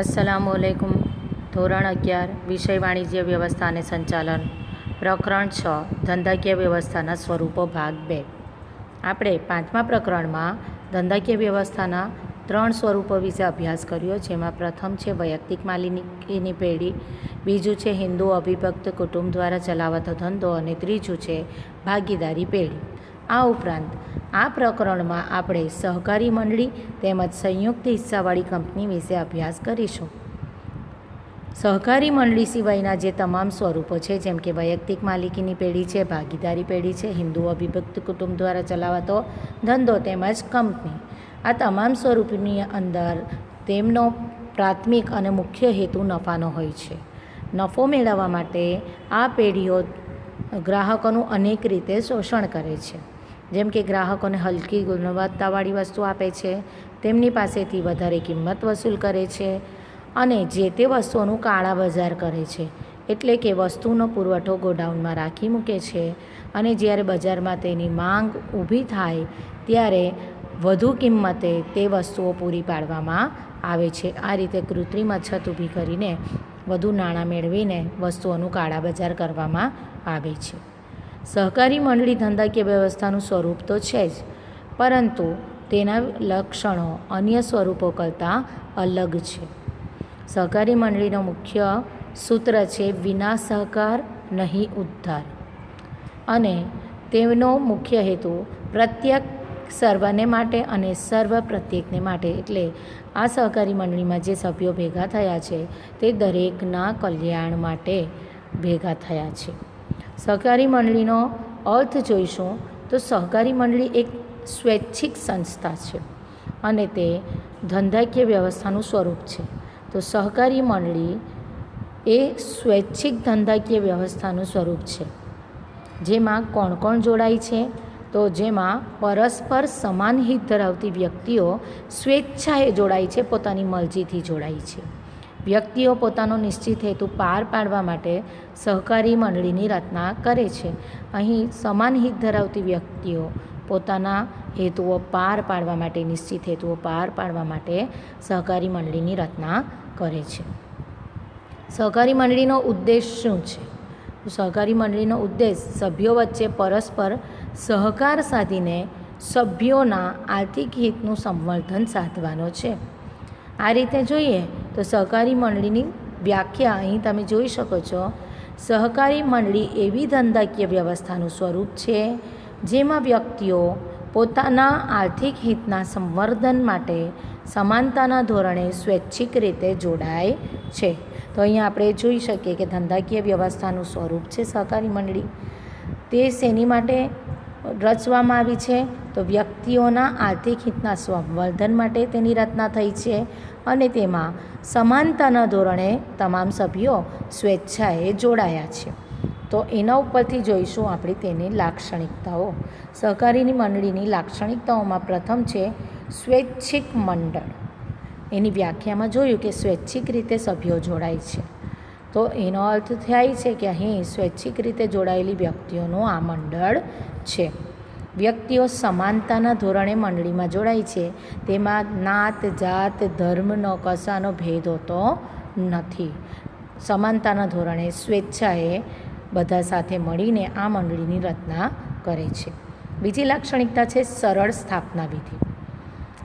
અસલામુ અલૈકુમ ધોરણ અગિયાર, વિષય વાણિજ્ય વ્યવસ્થા અને સંચાલન. પ્રકરણ છ, ધંધાકીય વ્યવસ્થાના સ્વરૂપો, ભાગ બે. આપણે પાંચમા પ્રકરણમાં ધંધાકીય વ્યવસ્થાના ત્રણ સ્વરૂપો વિશે અભ્યાસ કર્યો, જેમાં પ્રથમ છે વૈયક્તિક માલિકીની પેઢી, બીજું છે હિન્દુ અવિભક્ત કુટુંબ દ્વારા ચલાવાતો ધંધો અને ત્રીજું છે ભાગીદારી પેઢી. આ ઉપરાંત આ પ્રકરણમાં આપણે સહકારી મંડળી તેમજ સંયુક્ત હિસ્સાવાળી કંપની વિશે અભ્યાસ કરીશું. સહકારી મંડળી સિવાયના જે તમામ સ્વરૂપો છે, જેમ કે વૈયક્તિક માલિકીની પેઢી છે, ભાગીદારી પેઢી છે, હિન્દુ અભિભક્ત કુટુંબ દ્વારા ચલાવાતો ધંધો તેમજ કંપની, આ તમામ સ્વરૂપની અંદર તેમનો પ્રાથમિક અને મુખ્ય હેતુ નફાનો હોય છે. નફો મેળવવા માટે આ પેઢીઓ ગ્રાહકોનું અનેક રીતે શોષણ કરે છે. જેમ કે ગ્રાહકોને હલકી ગુણવત્તાવાળી વસ્તુ આપે છે, તેમની પાસેથી વધારે કિંમત વસૂલ કરે છે અને જે તે વસ્તુઓનું કાળા બજાર કરે છે, એટલે કે વસ્તુનો પુરવઠો ગોડાઉનમાં રાખી મૂકે છે અને જ્યારે બજારમાં તેની માંગ ઊભી થાય ત્યારે વધુ કિંમતે તે વસ્તુઓ પૂરી પાડવામાં આવે છે. આ રીતે કૃત્રિમ અછત ઊભી કરીને વધુ નાણાં મેળવીને વસ્તુઓનું કાળા બજાર કરવામાં આવે છે. સહકારી મંડળી ધંધાકીય વ્યવસ્થાનું સ્વરૂપ તો છે જ, પરંતુ તેના લક્ષણો અન્ય સ્વરૂપો કરતાં અલગ છે. સહકારી મંડળીનો મુખ્ય સૂત્ર છે વિના સહકાર, નહીં ઉદ્ધાર. અને તેમનો મુખ્ય હેતુ પ્રત્યેક સર્વને માટે અને સર્વ પ્રત્યેકને માટે, એટલે આ સહકારી મંડળીમાં જે સભ્યો ભેગા થયા છે તે દરેકના કલ્યાણ માટે ભેગા થયા છે. સહકારી મંડળીનો અર્થ જોઈશું તો સહકારી મંડળી એક સ્વૈચ્છિક સંસ્થા છે અને તે ધંધાકીય વ્યવસ્થાનું સ્વરૂપ છે. તો સહકારી મંડળી એ સ્વૈચ્છિક ધંધાકીય વ્યવસ્થાનું સ્વરૂપ છે. જેમાં કોણ કોણ જોડાય છે? તો જેમાં પરસ્પર સમાન હિત ધરાવતી વ્યક્તિઓ સ્વેચ્છાએ જોડાય છે, પોતાની મરજીથી જોડાય છે. વ્યક્તિઓ પોતાનો નિશ્ચિત હેતુ પાર પાડવા માટે સહકારી મંડળીની રચના કરે છે. અહીં સમાન હિત ધરાવતી વ્યક્તિઓ પોતાના હેતુઓ પાર પાડવા માટે, નિશ્ચિત હેતુઓ પાર પાડવા માટે સહકારી મંડળીની રચના કરે છે. સહકારી મંડળીનો ઉદ્દેશ શું છે? સહકારી મંડળીનો ઉદ્દેશ સભ્યો વચ્ચે પરસ્પર સહકાર સાધીને સભ્યોના આર્થિક હિતનું સંવર્ધન સાધવાનો છે. આ રીતે જોઈએ તો સહકારી મંડળીની વ્યાખ્યા અહીં તમે જોઈ શકો છો. સહકારી મંડળી એવી ધંધાકીય વ્યવસ્થાનું સ્વરૂપ છે, જેમાં વ્યક્તિઓ પોતાના આર્થિક હિતના સંવર્ધન માટે સમાનતાના ધોરણે સ્વૈચ્છિક રીતે જોડાય છે. તો અહીંયા આપણે જોઈ શકીએ કે ધંધાકીય વ્યવસ્થાનું સ્વરૂપ છે સહકારી મંડળી. તે શેની માટે રચવામાં આવી છે? તો વ્યક્તિઓના આર્થિક હિતના સંવર્ધન માટે તેની રચના થઈ છે. અને તેમાં સમાનતાના ધોરણે તમામ સભ્યો સ્વેચ્છાએ જોડાયા છે. તો એના ઉપરથી જોઈશું આપણે તેની લાક્ષણિકતાઓ. સહકારીની મંડળીની લાક્ષણિકતાઓમાં પ્રથમ છે સ્વૈચ્છિક મંડળ. એની વ્યાખ્યામાં જોયું કે સ્વૈચ્છિક રીતે સભ્યો જોડાય છે. તો એનો અર્થ થાય છે કે અહીં સ્વૈચ્છિક રીતે જોડાયેલી વ્યક્તિઓનું આ મંડળ છે. વ્યક્તિઓ સમાનતાના ધોરણે મંડળીમાં જોડાય છે. તેમાં નાત જાત ધર્મનો કશાનો ભેદ હોતો નથી. સમાનતાના ધોરણે સ્વેચ્છાએ બધા સાથે મળીને આ મંડળીની રચના કરે છે. બીજી લાક્ષણિકતા છે સરળ સ્થાપના વિધિ.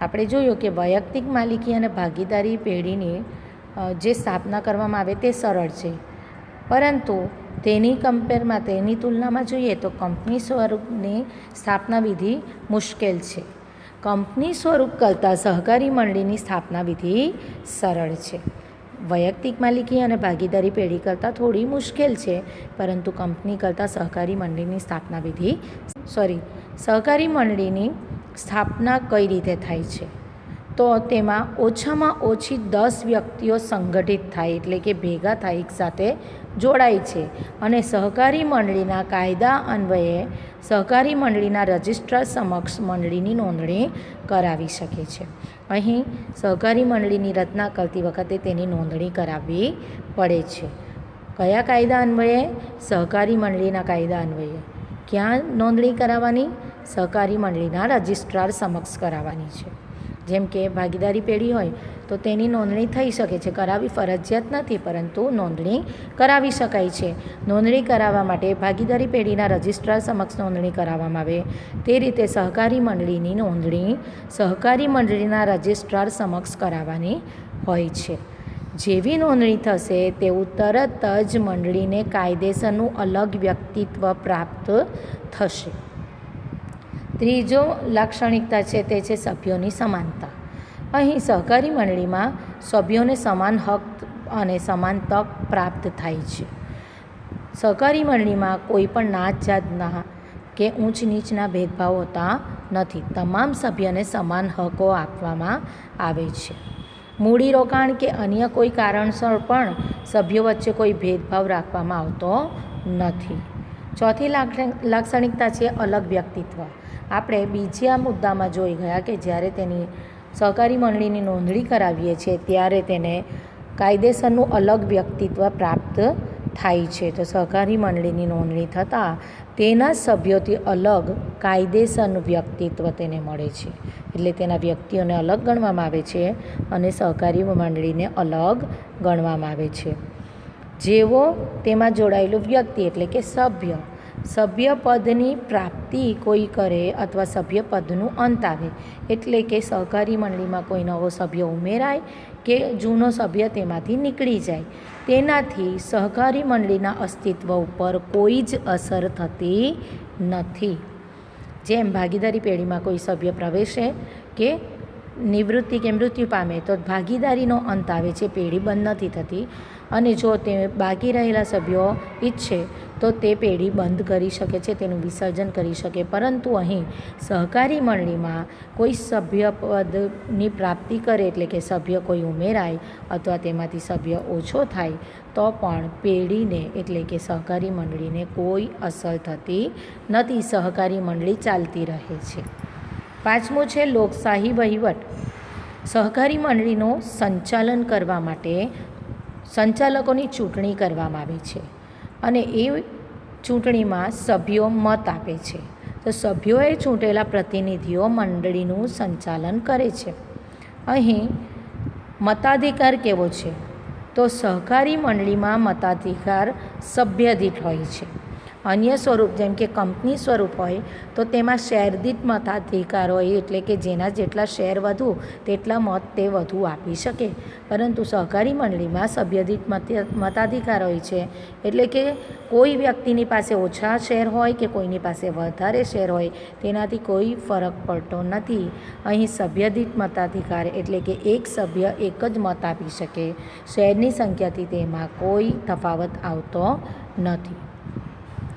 આપણે જોયું કે વૈયક્તિક માલિકી અને ભાગીદારી પેઢીની જે સ્થાપના કરવામાં આવે તે સરળ છે. પરંતુ તેની કમ્પેરમાં તેની તુલનામાં જોઈએ તો કંપની સ્વરૂપની સ્થાપના વિધિ મુશ્કેલ છે. કંપની સ્વરૂપ કરતાં સહકારી મંડળીની સ્થાપના વિધિ સરળ છે. વૈયક્તિક માલિકી અને ભાગીદારી પેઢી કરતાં થોડી મુશ્કેલ છે, પરંતુ કંપની કરતાં સહકારી મંડળીની સ્થાપના વિધિ સોરી, સહકારી મંડળીની સ્થાપના કઈ રીતે થાય છે? તો તેમાં ઓછામાં ઓછી દસ વ્યક્તિઓ સંગઠિત થાય, એટલે કે ભેગા થાય એકસાથે જોડાય છે અને સહકારી મંડળીના કાયદા અન્વયે સહકારી મંડળીના રજિસ્ટ્રાર સમક્ષ મંડળીની નોંધણી કરાવી શકે છે. અહીં સહકારી મંડળીની રચના કરતી વખતે તેની નોંધણી કરાવવી પડે છે. કયા કાયદા અન્વયે? સહકારી મંડળીના કાયદા અન્વયે. ક્યાં નોંધણી કરાવવાની? સહકારી મંડળીના રજિસ્ટ્રાર સમક્ષ કરાવવાની છે. જેમ કે ભાગીદારી પેઢી હોય, તો તેની નોંધણી થઈ શકે છે. કરાવવી ફરજિયાત નથી, પરંતુ નોંધણી કરાવી શકાય છે. નોંધણી કરાવવા માટે ભાગીદારી પેઢીના રજિસ્ટ્રાર સમક્ષ નોંધણી કરાવવામાં આવે. તે રીતે સહકારી મંડળીની નોંધણી સહકારી મંડળીના રજિસ્ટ્રાર સમક્ષ કરાવવાની હોય છે. જેવી નોંધણી થશે, તેવું તરત જ મંડળીને કાયદેસરનું અલગ વ્યક્તિત્વ પ્રાપ્ત થશે. ત્રીજો લાક્ષણિકતા છે તે છે સભ્યોની સમાનતા. અહીં સહકારી મંડળીમાં સભ્યોને સમાન હક અને સમાન તક પ્રાપ્ત થાય છે. સહકારી મંડળીમાં કોઈ પણ નાત જાતના કે ઊંચ નીચના ભેદભાવ હોતા નથી. તમામ સભ્યને સમાન હકો આપવામાં આવે છે. મૂડીરોકાણ કે અન્ય કોઈ કારણસર પણ સભ્યો વચ્ચે કોઈ ભેદભાવ રાખવામાં આવતો નથી. ચોથી લાક્ષણ- લાક્ષણિકતા છે અલગ વ્યક્તિત્વ. આપણે બીજા મુદ્દામાં જોઈ ગયા કે જ્યારે તેની સહકારી મંડળીની નોંધણી કરાવીએ છીએ, ત્યારે તેને કાયદેસરનું અલગ વ્યક્તિત્વ પ્રાપ્ત થાય છે. તો સહકારી મંડળીની નોંધણી થતાં તેના સભ્યોથી અલગ કાયદેસરનું વ્યક્તિત્વ તેને મળે છે. એટલે તેના વ્યક્તિઓને અલગ ગણવામાં આવે છે અને સહકારી મંડળીને અલગ ગણવામાં આવે છે. જેવો તેમાં જોડાયેલું વ્યક્તિ એટલે કે સભ્ય. સભ્યપદની પ્રાપ્તિ કોઈ કરે અથવા સભ્યપદનું અંત આવે, એટલે કે સહકારી મંડળીમાં કોઈ નવો સભ્ય ઉમેરાય કે જૂનો સભ્ય તેમાંથી નીકળી જાય. તેનાથી સહકારી મંડળીના અસ્તિત્વ ઉપર કોઈ જ અસર થતી નથી. જેમ ભાગીદારી પેઢીમાં કોઈ સભ્ય પ્રવેશે કે નિવૃત્તિ કે મૃત્યુ પામે, તો ભાગીદારીનો અંત આવે છે, પેઢી બંધ નથી થતી. અને જો તે બાકી રહેલા સભ્યો ઈચ્છે, તો તે પેઢી બંધ કરી શકે છે, તેનું વિસર્જન કરી શકે. પરંતુ અહીં સહકારી મંડળીમાં કોઈ સભ્ય પદની પ્રાપ્તિ કરે એટલે કે સભ્ય કોઈ ઉમેરાય અથવા તેમાંથી સભ્ય ઓછો થાય, તો પણ પેઢીને એટલે કે સહકારી મંડળીને કોઈ અસર થતી નથી. સહકારી મંડળી ચાલતી રહે છે. પાંચમું છે લોકશાહી વહીવટ. સહકારી મંડળીનું સંચાલન કરવા માટે સંચાલકોની ચૂંટણી કરવામાં આવે છે અને એ ચૂંટણીમાં સભ્યો મત આપે છે. તો સભ્યોએ ચૂંટેલા પ્રતિનિધિઓ મંડળીનું સંચાલન કરે છે. અહીં મતાધિકાર કેવો છે? તો સહકારી મંડળીમાં મતાધિકાર સભ્ય દીઠ હોય છે. અન્ય સ્વરૂપ, જેમ કે કંપની સ્વરૂપ હોય, તો તેમાં શેર દીઠ મતાધિકાર હોય, એટલે કે જેના જેટલા શેર વધુ, તેટલા મત તે વધુ આપી શકે. પરંતુ સહકારી મંડળીમાં સભ્ય દીઠ મત મતાધિકાર હોય છે, એટલે કે કોઈ વ્યક્તિની પાસે ઓછા શેર હોય કે કોઈની પાસે વધારે શેર હોય, તેનાથી કોઈ ફરક પડતો નથી. અહીં સભ્યદીઠ મતાધિકાર એટલે કે એક સભ્ય એક જ મત આપી શકે. શેરની સંખ્યાથી તેમાં કોઈ તફાવત આવતો નથી.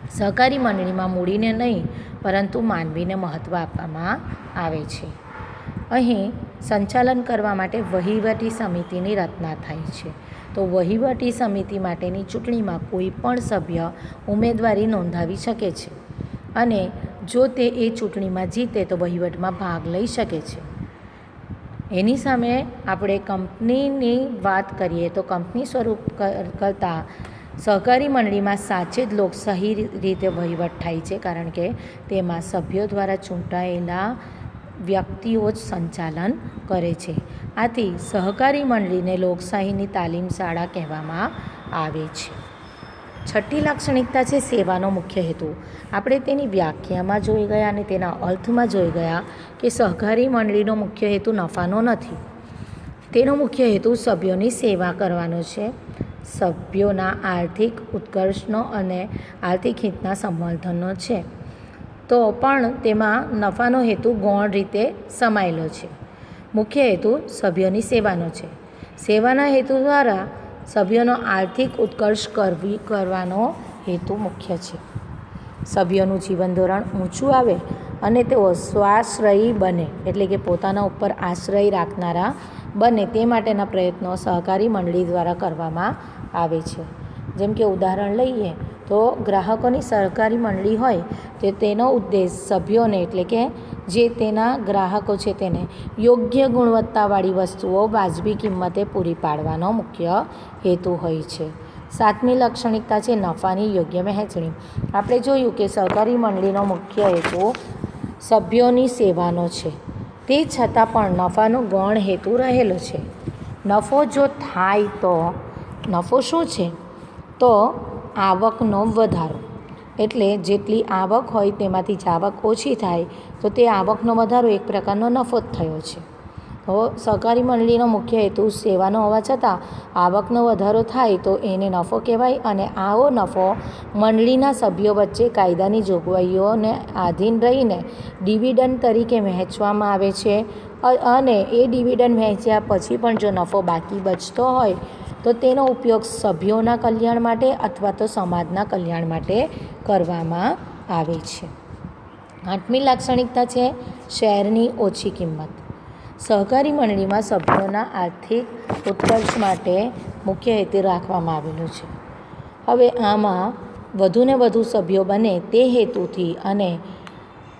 સહકારી મંડળીમાં મૂડીને નહીં, પરંતુ માનવીને મહત્ત્વ આપવામાં આવે છે. અહીં સંચાલન કરવા માટે વહીવટી સમિતિની રચના થાય છે. તો વહીવટી સમિતિ માટેની ચૂંટણીમાં કોઈ પણ સભ્ય ઉમેદવારી નોંધાવી શકે છે. અને જો તે એ ચૂંટણીમાં જીતે તો વહીવટમાં ભાગ લઈ શકે છે. એની સામે આપણે કંપનીની વાત કરીએ તો કંપની સ્વરૂપ કરતાં સહકારી મંડળીમાં સાચે જ લોકશાહી રીતે વહીવટ થાય છે, કારણ કે તેમાં સભ્યો દ્વારા ચૂંટાયેલા વ્યક્તિઓ જ સંચાલન કરે છે. આથી સહકારી મંડળીને લોકશાહીની તાલીમ શાળા કહેવામાં આવે છે. છઠ્ઠી લાક્ષણિકતા છે સેવાનો મુખ્ય હેતુ. આપણે તેની વ્યાખ્યામાં જોઈ ગયા અને તેના અર્થમાં જોઈ ગયા કે સહકારી મંડળીનો મુખ્ય હેતુ નફાનો નથી. તેનો મુખ્ય હેતુ સભ્યોની સેવા કરવાનો છે. સભ્યોના આર્થિક ઉત્કર્ષનો અને આર્થિક હિતના સંવર્ધનનો છે. તો પણ તેમાં નફાનો હેતુ ગૌણ રીતે સમાયેલો છે. મુખ્ય હેતુ સભ્યોની સેવાનો છે. સેવાના હેતુ દ્વારા સભ્યોનો આર્થિક ઉત્કર્ષ કરવી કરવાનો હેતુ મુખ્ય છે. સભ્યોનું જીવન ધોરણ ઊંચું આવે અને તેઓ સ્વાશ્રયી બને, એટલે કે પોતાના ઉપર આશ્રય રાખનારા બને તે માટેના પ્રયત્નો સહકારી મંડળી દ્વારા કરવામાં આવે છે. જેમ કે ઉદાહરણ લઈએ તો ગ્રાહકોની સહકારી મંડળી હોય તો તેનો ઉદ્દેશ સભ્યોને એટલે કે જે તેના ગ્રાહકો છે તેને યોગ્ય ગુણવત્તાવાળી વસ્તુઓ વાજબી કિંમતે પૂરી પાડવાનો મુખ્ય હેતુ હોય છે. સાતમી લાક્ષણિકતા છે નફાની યોગ્ય વહેંચણી. આપણે જોયું કે સહકારી મંડળીનો મુખ્ય હેતુ સભ્યોની સેવાનો છે. તે છતાં પણ નફાનો ગૌણ હેતુ રહેલો છે. નફો જો થાય તો નફો શું છે? તો આવકનો વધારો. એટલે જેટલી આવક હોય તેમાંથી જ આવક ઓછી થાય, તો તે આવકનો વધારો એક પ્રકારનો નફો જ થયો છે. તો સહકારી મંડળીનો મુખ્ય હેતુ સેવાનો હોવા છતાં, આવકનો વધારો થાય તો એને નફો કહેવાય અને આવો નફો મંડળીના સભ્યો વચ્ચે કાયદાની જોગવાઈઓને આધીન રહીને ડિવિડન્ડ તરીકે વહેંચવામાં આવે છે. અને એ ડિવિડન્ડ વહેંચ્યા પછી પણ જો નફો બાકી બચતો હોય, તો તેનો ઉપયોગ સભ્યોના કલ્યાણ માટે અથવા તો સમાજના કલ્યાણ માટે કરવામાં આવે છે. આઠમી લાક્ષણિકતા છે શેરની ઓછી કિંમત. સહકારી મંડળીમાં સભ્યોના આર્થિક ઉત્કર્ષ માટે મુખ્ય હેતુ રાખવામાં આવેલો છે. હવે આમાં વધુને વધુ સભ્યો બને તે હેતુથી અને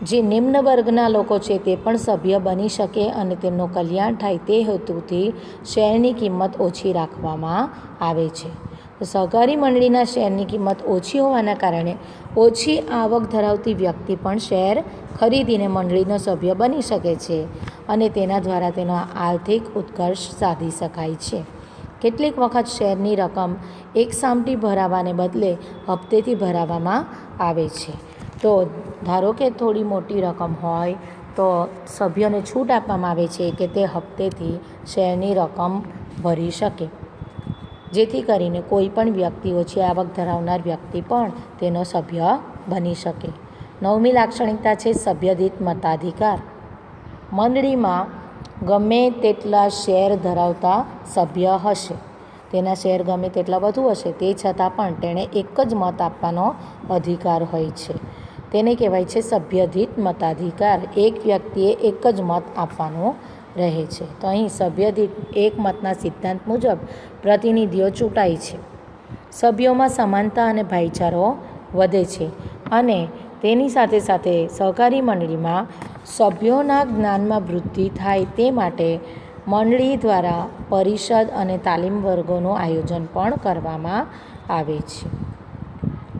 જે નિમ્ન વર્ગના લોકો છે તે પણ સભ્ય બની શકે અને તેમનું કલ્યાણ થાય તે હેતુથી શેરની કિંમત ઓછી રાખવામાં આવે છે. સહકારી મંડળીના શેરની કિંમત ઓછી હોવાના કારણે ઓછી આવક ધરાવતી વ્યક્તિ પણ શેર ખરીદીને મંડળીનો સભ્ય બની શકે છે અને તેના દ્વારા તેનો આર્થિક ઉત્કર્ષ સાધી શકાય છે. કેટલીક વખત શેરની રકમ એક સામટી ભરાવાને બદલે હપ્તેથી ભરાવામાં આવે છે. તો ધારો કે થોડી મોટી રકમ હોય, તો સભ્યોને છૂટ આપવામાં આવે છે કે તે હપ્તેથી શેરની રકમ ભરી શકે. જેથી કરીને કોઈ પણ વ્યક્તિ ઓછી આવક ધરાવનાર વ્યક્તિ પણ તેનો સભ્ય બની શકે. નવમી લાક્ષણિકતા છે સભ્યદિત મતાધિકાર. મંડળીમાં ગમે તેટલા શેર ધરાવતા સભ્ય હશે. તેના શેર ગમે તેટલા વધુ હશે, તે છતાં પણ તેણે એક જ મત આપવાનો અધિકાર હોય છે. તેને કહેવાય છે સભ્યધિત મતાધિકાર. એક વ્યક્તિએ એક જ મત આપવાનો રહે છે. તો અહીં સભ્યધિત એક મતના સિદ્ધાંત મુજબ પ્રતિનિધિઓ ચૂંટાય છે. સભ્યોમાં સમાનતા અને ભાઈચારો વધે છે અને તેની સાથે સાથે સહકારી મંડળીમાં સભ્યોના જ્ઞાનમાં વૃદ્ધિ થાય તે માટે મંડળી દ્વારા પરિષદ અને તાલીમ વર્ગોનું આયોજન પણ કરવામાં આવે છે.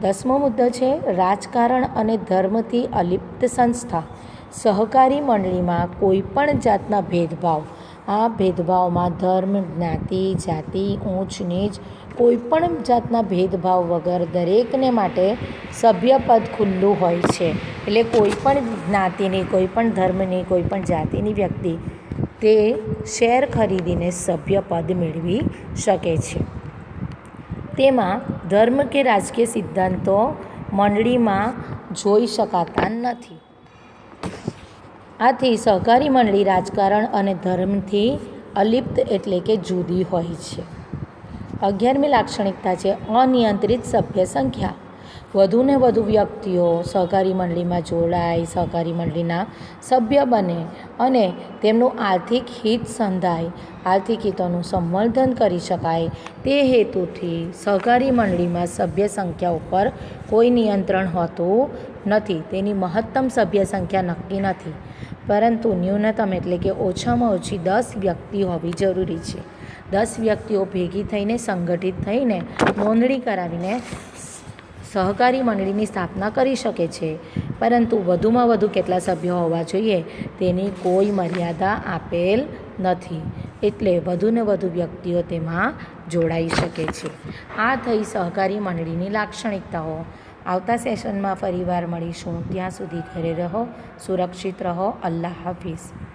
દસમો મુદ્દો છે, રાજકારણ અને ધર્મથી અલિપ્ત સંસ્થા. સહકારી મંડળીમાં કોઈ પણ જાતના ભેદભાવ. આ ભેદભાવમાં ધર્મ, જ્ઞાતિ, જાતિ, ઊંચ, નીચ, કોઈ પણ જાતના ભેદભાવ વગર દરેકને માટે સભ્યપદ ખુલ્લું હોય છે. એટલે કોઈ પણ જ્ઞાતિની, કોઈ પણ ધર્મની, કોઈ પણ જાતિની વ્યક્તિ તે શેર ખરીદીને સભ્યપદ મેળવી શકે છે. તેમાં ધર્મ કે રાજકીય સિદ્ધાંતો મંડળીમાં જોઈ શકાતા નથી. આથી સહકારી મંડળી રાજકારણ અને ધર્મથી અલિપ્ત એટલે કે જુદી હોય છે. અગિયારમી લાક્ષણિકતા છે અનિયંત્રિત સભ્ય સંખ્યા. વધુને વધુ વ્યક્તિઓ સહકારી મંડળીમાં જોડાય, સહકારી મંડળીના સભ્ય બને અને તેમનું આર્થિક હિત સંધાય, આર્થિક હિતોનું સંવર્ધન કરી શકાય. તે હેતુથી સહકારી મંડળીમાં સભ્ય સંખ્યા ઉપર કોઈ નિયંત્રણ હોતું નથી. તેની મહત્તમ સભ્ય સંખ્યા નક્કી નથી. પરંતુ ન્યૂનતમ એટલે કે ઓછામાં ઓછી દસ વ્યક્તિ હોવી જરૂરી છે. દસ વ્યક્તિઓ ભેગી થઈને, સંગઠિત થઈને નોંધણી કરાવીને સહકારી મંડળીની સ્થાપના કરી શકે છે. પરંતુ વધુમાં વધુ કેટલા સભ્યો હોવા જોઈએ તેની કોઈ મર્યાદા આપેલ નથી. એટલે વધુને વધુ વ્યક્તિઓ તેમાં જોડાઈ શકે છે. આ થઈ સહકારી મંડળીની લાક્ષણિકતાઓ. આવતા સેશનમાં ફરીવાર મળીશું. ત્યાં સુધી ઘરે રહો, સુરક્ષિત રહો. અલ્લાહ હાફિઝ.